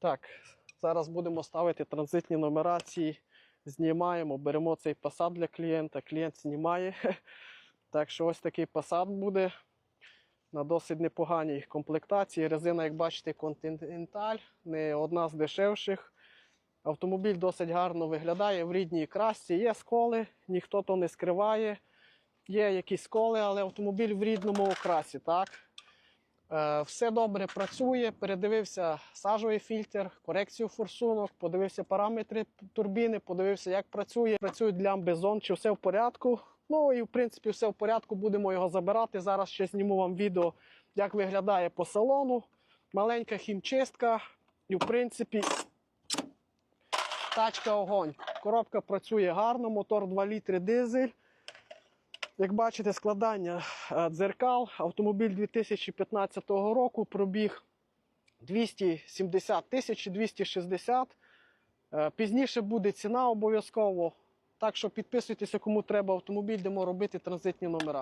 Так, зараз будемо ставити транзитні нумерації. Знімаємо, беремо цей посад для клієнта, клієнт знімає. Так що ось такий посад буде на досить непоганій комплектації. Резина, як бачите, Continental, не одна з дешевших. Автомобіль досить гарно виглядає в рідній красці. Є сколи, ніхто то не скриває. Є якісь сколи, але автомобіль в рідному окрасі. Так? Е, Все добре працює. Передивився сажовий фільтр, корекцію форсунок, подивився параметри турбіни, подивився, як працює. Працюють лямби зон, чи все в порядку. Ну і в принципі все в порядку. Будемо його забирати. Зараз ще зніму вам відео, як виглядає по салону. Маленька хімчистка. І в принципі тачка огонь. Коробка працює гарно, мотор 2 літри дизель. Як бачите, складання е, дзеркал. Автомобіль 2015 року пробіг 270 тисяч 260. Е, Пізніше буде ціна обов'язково. Так що підписуйтеся, кому треба автомобіль, йдемо робити транзитні номера.